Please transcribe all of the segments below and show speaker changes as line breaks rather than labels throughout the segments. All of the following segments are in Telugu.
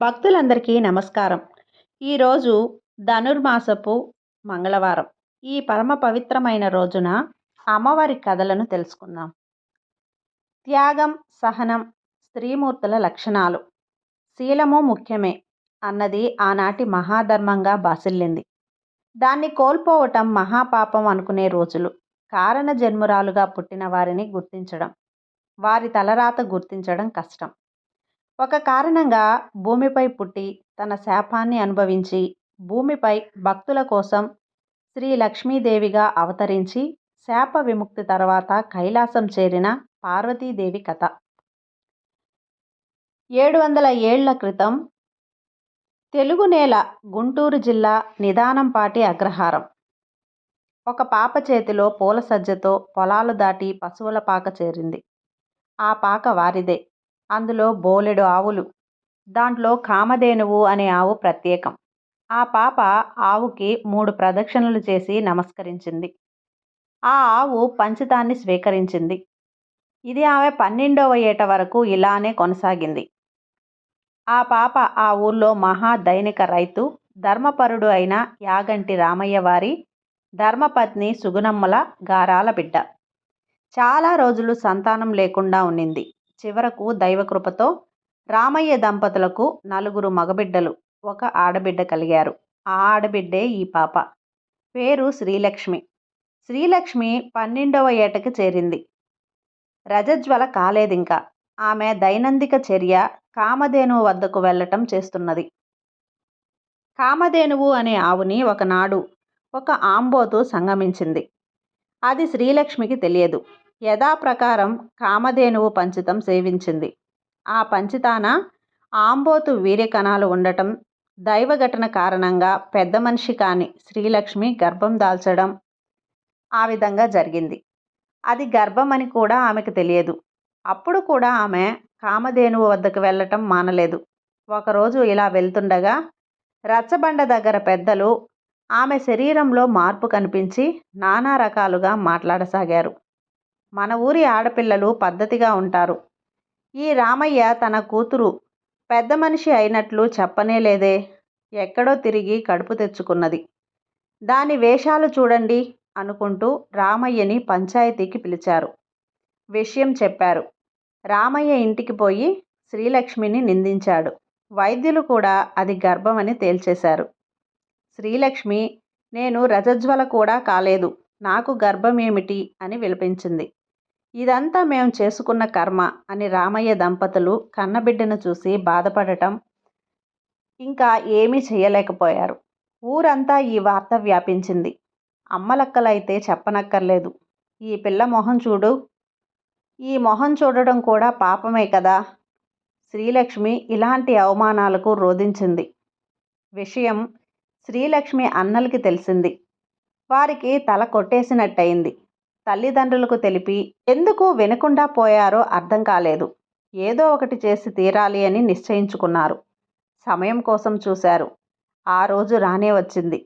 భక్తులందరికీ నమస్కారం. ఈరోజు ధనుర్మాసపు మంగళవారం. ఈ పరమ పవిత్రమైన రోజున అమ్మవారి కథలను తెలుసుకుందాం. త్యాగం సహనం స్త్రీమూర్తుల లక్షణాలు. శీలము ముఖ్యమే అన్నది ఆనాటి మహాధర్మంగా బాసిల్లింది. దాన్ని కోల్పోవటం మహాపాపం అనుకునే రోజులు కారణ జన్మురాలుగా పుట్టిన వారిని గుర్తించడం వారి తలరాత గుర్తించడం కష్టం. ఒక కారణంగా భూమిపై పుట్టి తన శాపాన్ని అనుభవించి భూమిపై భక్తుల కోసం శ్రీ లక్ష్మీదేవిగా అవతరించి శాప విముక్తి తర్వాత కైలాసం చేరిన పార్వతీదేవి కథ. ఏడు వందల ఏళ్ళ క్రితం తెలుగు నేల గుంటూరు జిల్లా నిదానంపాటి అగ్రహారం. ఒక పాప చేతిలో పూల సజ్జతో పొలాలు దాటి పశువుల పాక చేరింది. ఆ పాక వారిదే. అందులో బోలెడు ఆవులు. దాంట్లో కామధేనువు అనే ఆవు ప్రత్యేకం. ఆ పాప ఆవుకి మూడు ప్రదక్షిణలు చేసి నమస్కరించింది. ఆ ఆవు పంచితాన్ని స్వీకరించింది. ఇది ఆమె పన్నెండవ ఏట వరకు ఇలానే కొనసాగింది. ఆ పాప ఆ ఊర్లో మహా దైనిక రైతు ధర్మపరుడు అయిన యాగంటి రామయ్య వారి ధర్మపత్ని సుగుణమ్మల గారాల బిడ్డ. చాలా రోజులు సంతానం లేకుండా ఉండింది చివరకు దైవకృపతో రామయ్య దంపతులకు నలుగురు మగబిడ్డలు ఒక ఆడబిడ్డ కలిగారు. ఆ ఆడబిడ్డే ఈ పాప. పేరు శ్రీలక్ష్మి. శ్రీలక్ష్మి పన్నెండవ ఏటకి చేరింది. రజజ్వల కాలేదింకా. ఆమె దైనందిక చర్య కామధేనువు వద్దకు వెళ్ళటం చేస్తున్నది. కామధేనువు అనే ఆవుని ఒకనాడు ఒక ఆంబోతు సంగమించింది. అది శ్రీలక్ష్మికి తెలియదు. యథాప్రకారం కామధేనువు పంచితం సేవించింది. ఆ పంచితాన ఆంబోతు వీర్యకణాలు ఉండటం దైవఘటన కారణంగా పెద్ద మనిషి కాని శ్రీలక్ష్మి గర్భం దాల్చడం ఆ విధంగా జరిగింది. అది గర్భం అని కూడా ఆమెకు తెలియదు. అప్పుడు కూడా ఆమె కామధేనువు వద్దకు వెళ్ళటం మానలేదు. ఒకరోజు ఇలా వెళ్తుండగా రచ్చబండ దగ్గర పెద్దలు ఆమె శరీరంలో మార్పు కనిపించి నానా రకాలుగా మాట్లాడసాగారు. మన ఊరి ఆడపిల్లలు పద్ధతిగా ఉంటారు. ఈ రామయ్య తన కూతురు పెద్ద మనిషి అయినట్లు చెప్పనే లేదే. ఎక్కడో తిరిగి కడుపు తెచ్చుకున్నది. దాని వేషాలు చూడండి అనుకుంటూ రామయ్యని పంచాయతీకి పిలిచారు. విషయం చెప్పారు. రామయ్య ఇంటికి పోయి శ్రీలక్ష్మిని నిందించాడు. వైద్యులు కూడా అది గర్భమని తేల్చేశారు. శ్రీలక్ష్మి నేను రజజ్వల కూడా కాలేదు. నాకు గర్భమేమిటి? అని విలపించింది. ఇదంతా మేము చేసుకున్న కర్మ అని రామయ్య దంపతులు కన్నబిడ్డను చూసి బాధపడటం ఇంకా ఏమీ చేయలేకపోయారు. ఊరంతా ఈ వార్త వ్యాపించింది. అమ్మలక్కలైతే చెప్పనక్కర్లేదు. ఈ పిల్ల మొహం చూడు. ఈ మొహం చూడడం కూడా పాపమే కదా. శ్రీలక్ష్మి ఇలాంటి అవమానాలకు రోధించింది. విషయం శ్రీలక్ష్మి అన్నలకి తెలిసింది. వారికి తల కొట్టేసినట్టయింది. తల్లిదండ్రులకు తెలిపి ఎందుకు వినకుండా పోయారో అర్థం కాలేదు. ఏదో ఒకటి చేసి తీరాలి అని నిశ్చయించుకున్నారు. సమయం కోసం చూశారు. ఆ రోజు రానే వచ్చింది.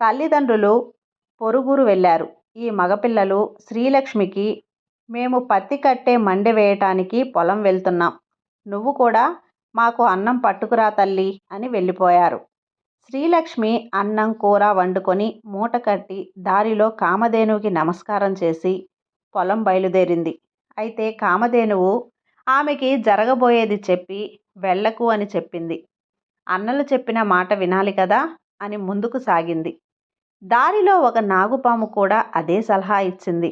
తల్లిదండ్రులు పొరుగురు వెళ్ళారు. ఈ మగపిల్లలు శ్రీలక్ష్మికి మేము పత్తి కట్టే మండి వేయటానికి పొలం వెళ్తున్నాం. నువ్వు కూడా మాకు అన్నం పట్టుకురా తల్లి అని వెళ్ళిపోయారు. శ్రీలక్ష్మి అన్నం కూర వండుకొని మూట కట్టి దారిలో కామధేనువుకి నమస్కారం చేసి పొలం బయలుదేరింది. అయితే కామధేనువు ఆమెకి జరగబోయేది చెప్పి వెళ్ళకు అని చెప్పింది. అన్నలు చెప్పిన మాట వినాలి కదా అని ముందుకు సాగింది. దారిలో ఒక నాగుపాము కూడా అదే సలహా ఇచ్చింది.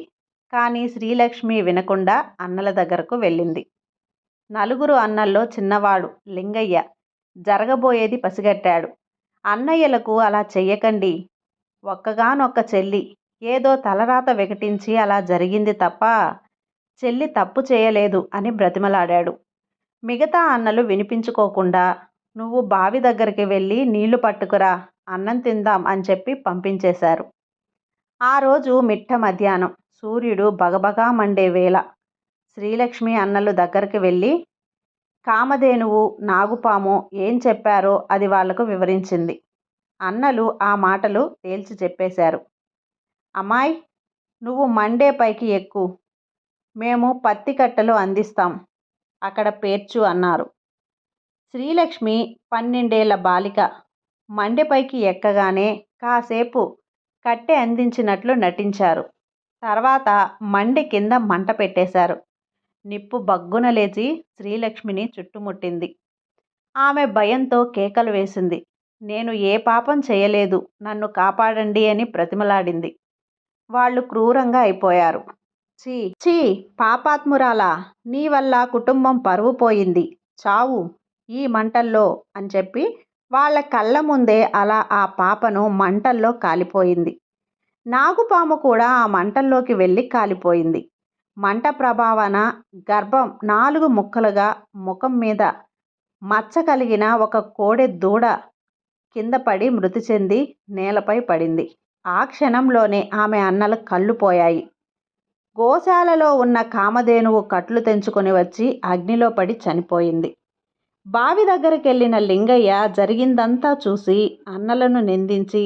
కానీ శ్రీలక్ష్మి వినకుండా అన్నల దగ్గరకు వెళ్ళింది. నలుగురు అన్నల్లో చిన్నవాడు లింగయ్య జరగబోయేది పసిగట్టాడు. అన్నయ్యలకు అలా చెయ్యకండి. ఒక్కగానొక్క చెల్లి. ఏదో తలరాత వికటించి అలా జరిగింది తప్ప చెల్లి తప్పు చేయలేదు అని బ్రతిమలాడాడు. మిగతా అన్నలు వినిపించుకోకుండా నువ్వు బావి దగ్గరికి వెళ్ళి నీళ్ళు పట్టుకురా అన్నం తిందాం అని చెప్పి పంపించేశారు. ఆ రోజు మిట్ట మధ్యాహ్నం. సూర్యుడు బగబగా మండే వేళ. శ్రీలక్ష్మి అన్నలు దగ్గరికి వెళ్ళి కామధేనువు నాగుపాము ఏం చెప్పారో అది వాళ్ళకు వివరించింది. అన్నలు ఆ మాటలు తేల్చి చెప్పేశారు. అమ్మాయ్ నువ్వు మండే పైకి ఎక్కు. మేము పత్తి కట్టలు అందిస్తాం. అక్కడ పేర్చు అన్నారు. శ్రీలక్ష్మి పన్నెండేళ్ళ బాలిక. మండెపైకి ఎక్కగానే కాసేపు కట్టె అందించినట్లు నటించారు. తర్వాత మండె కింద మంట పెట్టేశారు. నిప్పు బగ్గున లేచి శ్రీలక్ష్మిని చుట్టుముట్టింది. ఆమె భయంతో కేకలు వేసింది. నేను ఏ పాపం చేయలేదు. నన్ను కాపాడండి అని ప్రతిమలాడింది. వాళ్ళు క్రూరంగా అయిపోయారు. చీ చీ పాపాత్మురాలా! నీ వల్ల కుటుంబం పరువు పోయింది. చావు ఈ మంటల్లో అని చెప్పి వాళ్ళ కళ్ళ ముందే అలా ఆ పాపను మంటల్లో కాలిపోయింది. నాగుపాము కూడా ఆ మంటల్లోకి వెళ్ళి కాలిపోయింది. మంట ప్రభావన గర్భం నాలుగు ముక్కలుగా ముఖం మీద మచ్చ కలిగిన ఒక కోడె దూడ కింద పడి మృతి చెంది నేలపై పడింది. ఆ క్షణంలోనే ఆమె అన్నలు కళ్ళు పోయాయి. గోశాలలో ఉన్న కామధేనువు కట్లు తెంచుకొని వచ్చి అగ్నిలో పడి చనిపోయింది. బావి దగ్గరికి వెళ్ళిన లింగయ్య జరిగిందంతా చూసి అన్నలను నిందించి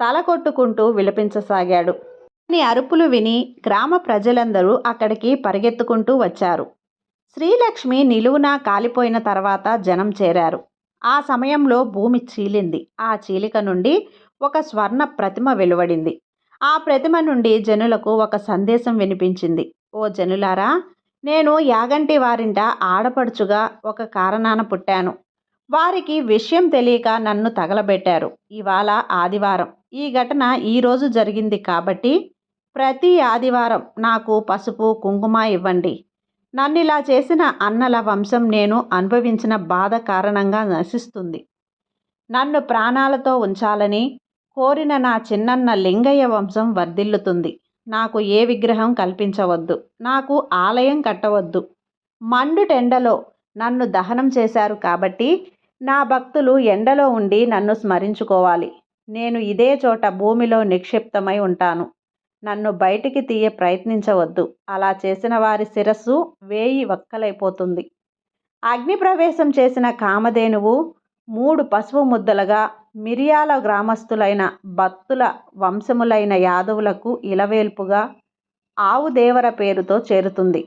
తల కొట్టుకుంటూ విలపించసాగాడు. అని అరుపులు విని గ్రామ ప్రజలందరూ అక్కడికి పరిగెత్తుకుంటూ వచ్చారు. శ్రీలక్ష్మి నిలువునా కాలిపోయిన తర్వాత జనం చేరారు. ఆ సమయంలో భూమి చీలింది. ఆ చీలిక నుండి ఒక స్వర్ణ ప్రతిమ వెలువడింది. ఆ ప్రతిమ నుండి జనులకు ఒక సందేశం వినిపించింది. ఓ జనులారా నేను యాగంటి వారింట ఆడపడుచుగా ఒక కారణాన పుట్టాను. వారికి విషయం తెలియక నన్ను తగలబెట్టారు. ఇవాళ ఆదివారం. ఈ ఘటన ఈరోజు జరిగింది కాబట్టి ప్రతి ఆదివారం నాకు పసుపు కుంకుమ ఇవ్వండి. నన్ను ఇలా చేసిన అన్నల వంశం నేను అనుభవించిన బాధ కారణంగా నశిస్తుంది. నన్ను ప్రాణాలతో ఉంచాలని కోరిన నా చిన్నన్న లింగయ్య వంశం వర్ధిల్లుతుంది. నాకు ఏ విగ్రహం కల్పించవద్దు. నాకు ఆలయం కట్టవద్దు. మండుటెండలో నన్ను దహనం చేశారు కాబట్టి నా భక్తులు ఎండలో ఉండి నన్ను స్మరించుకోవాలి. నేను ఇదే చోట భూమిలో నిక్షిప్తమై ఉంటాను. నన్ను బయటికి తీయ ప్రయత్నించవద్దు. అలా చేసిన వారి శిరస్సు వేయి వక్కలైపోతుంది. అగ్నిప్రవేశం చేసిన కామధేనువు మూడు పసుపు ముద్దలుగా మిరియాల గ్రామస్తులైన భక్తుల వంశములైన యాదవులకు ఇలవేల్పుగా ఆవుదేవర పేరుతో చేరుతుంది.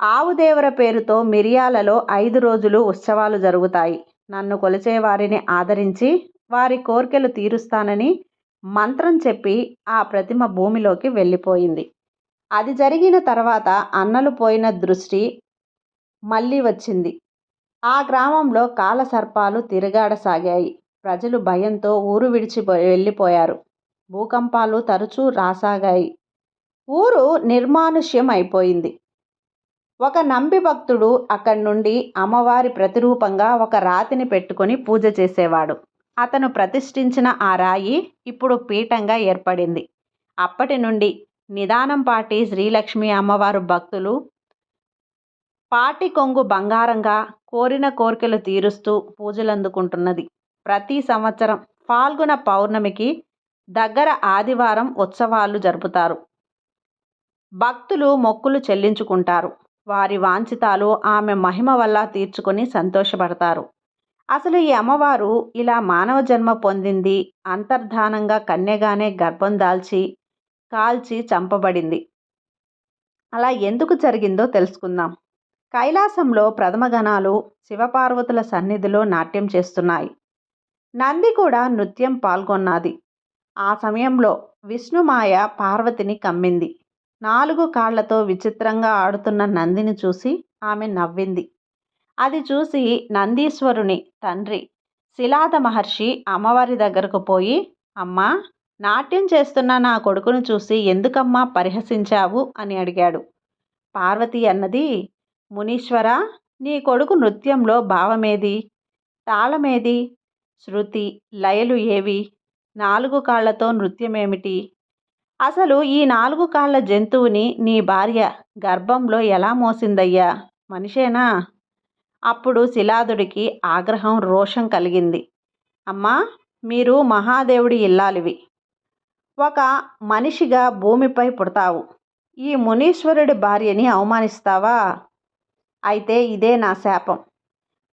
ఆవుదేవర పేరుతో మిరియాలలో ఐదు రోజులు ఉత్సవాలు జరుగుతాయి. నన్ను కొలిచే వారిని ఆదరించి వారి కోర్కెలు తీరుస్తానని మంత్రం చెప్పి ఆ ప్రతిమ భూమిలోకి వెళ్ళిపోయింది. అది జరిగిన తర్వాత అన్నలు పోయిన దృష్టి మళ్ళీ వచ్చింది. ఆ గ్రామంలో కాలసర్పాలు తిరగాడసాగాయి. ప్రజలు భయంతో ఊరు విడిచి వెళ్ళిపోయారు. భూకంపాలు తరచూ రాసాగాయి. ఊరు నిర్మానుష్యం అయిపోయింది ఒక నంబి భక్తుడు అక్కడి నుండి అమ్మవారి ప్రతిరూపంగా ఒక రాతిని పెట్టుకొని పూజ చేసేవాడు. అతను ప్రతిష్ఠించిన ఆ రాయి ఇప్పుడు పీఠంగా ఏర్పడింది. అప్పటి నుండి నిదానం పాటి శ్రీలక్ష్మి అమ్మవారు భక్తులు పాటి కొంగు బంగారంగా కోరిన కోరికలు తీరుస్తూ పూజలందుకుంటున్నది. ప్రతి సంవత్సరం ఫాల్గుణ పౌర్ణమికి దగ్గర ఆదివారం ఉత్సవాలు జరుపుతారు. భక్తులు మొక్కులు చెల్లించుకుంటారు. వారి వాంఛితాలు ఆమె మహిమ వల్ల తీర్చుకొని సంతోషపడతారు. అసలు ఈ అమ్మవారు ఇలా మానవ జన్మ పొందింది అంతర్ధానంగా కన్యగానే గర్భం దాల్చి కాల్చి చంపబడింది. అలా ఎందుకు జరిగిందో తెలుసుకుందాం. కైలాసంలో ప్రథమగణాలు శివపార్వతుల సన్నిధిలో నాట్యం చేస్తున్నాయి. నంది కూడా నృత్యం పాల్గొన్నది. ఆ సమయంలో విష్ణుమాయ పార్వతిని కమ్మింది. నాలుగు కాళ్ళతో విచిత్రంగా ఆడుతున్న నందిని చూసి ఆమె నవ్వింది. అది చూసి నందీశ్వరుని తండ్రి శిలాద మహర్షి అమ్మవారి దగ్గరకు పోయి అమ్మా నాట్యం చేస్తున్న నా కొడుకును చూసి ఎందుకమ్మా పరిహసించావు? అని అడిగాడు. పార్వతి అన్నది మునీశ్వర నీ కొడుకు నృత్యంలో భావమేది? తాళమేది? శృతి లయలు ఏవి? నాలుగు కాళ్ళతో నృత్యమేమిటి? అసలు ఈ నాలుగు కాళ్ళ జంతువుని నీ భార్య గర్భంలో ఎలా మోసిందయ్యా? మనిషేనా? అప్పుడు శిలాదుడికి ఆగ్రహం రోషం కలిగింది. అమ్మా మీరు మహాదేవుడి ఇల్లాలివి. ఒక మనిషిగా భూమిపై పుడతావు. ఈ మునీశ్వరుడి భార్యని అవమానిస్తావా? అయితే ఇదే నా శాపం.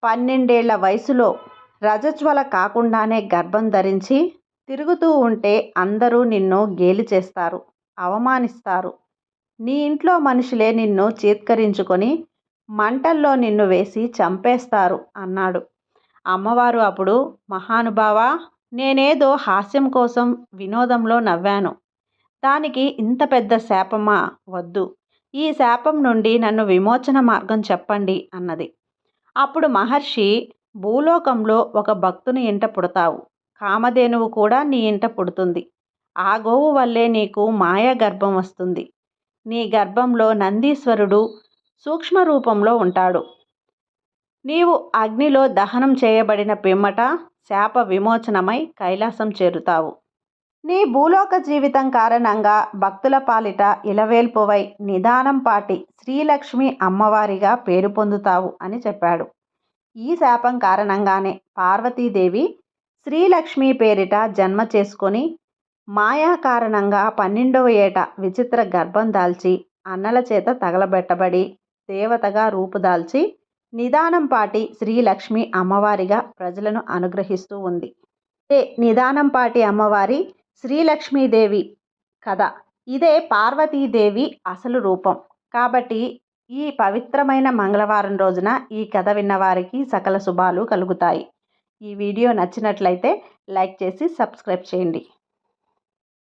పన్నెండేళ్ళ వయసులో రజజ్వల కాకుండానే గర్భం ధరించి తిరుగుతూ ఉంటే అందరూ నిన్ను గేలి చేస్తారు అవమానిస్తారు. నీ ఇంట్లో మనుషులే నిన్ను చీత్కరించుకొని మంటల్లో నిన్ను వేసి చంపేస్తారు అన్నాడు. అమ్మవారు అప్పుడు మహానుభావ నేనేదో హాస్యం కోసం వినోదంలో నవ్వాను. దానికి ఇంత పెద్ద శాపమా? వద్దు. ఈ శాపం నుండి నన్ను విమోచన మార్గం చెప్పండి అన్నది. అప్పుడు మహర్షి భూలోకంలో ఒక భక్తుని ఇంట పుడతావు. కామధేనువు కూడా నీ ఇంట పుడుతుంది. ఆ గోవు వల్లే నీకు మాయా గర్భం వస్తుంది. నీ గర్భంలో నందీశ్వరుడు సూక్ష్మ రూపంలో ఉంటాడు. నీవు అగ్నిలో దహనం చేయబడిన పిమ్మట శాప విమోచనమై కైలాసం చేరుతావు. నీ భూలోక జీవితం కారణంగా భక్తుల పాలిట ఇలవేల్పువై నిదానం పాటి శ్రీలక్ష్మి అమ్మవారిగా పేరు పొందుతావు అని చెప్పాడు. ఈ శాపం కారణంగానే పార్వతీదేవి శ్రీలక్ష్మి పేరిట జన్మ చేసుకొని మాయా కారణంగా పన్నెండవ ఏట విచిత్ర గర్భం దాల్చి అన్నల చేత తగలబెట్టబడి దేవతగా రూపుదాల్చి నిదానం పాటి శ్రీలక్ష్మి అమ్మవారిగా ప్రజలను అనుగ్రహిస్తూ ఉంది. ఇదే నిదానం పాటి అమ్మవారి శ్రీలక్ష్మీదేవి కథ. ఇదే పార్వతీదేవి అసలు రూపం. కాబట్టి ఈ పవిత్రమైన మంగళవారం రోజున ఈ కథ విన్నవారికి సకల శుభాలు కలుగుతాయి. ఈ వీడియో నచ్చినట్లయితే లైక్ చేసి సబ్స్క్రైబ్ చేయండి.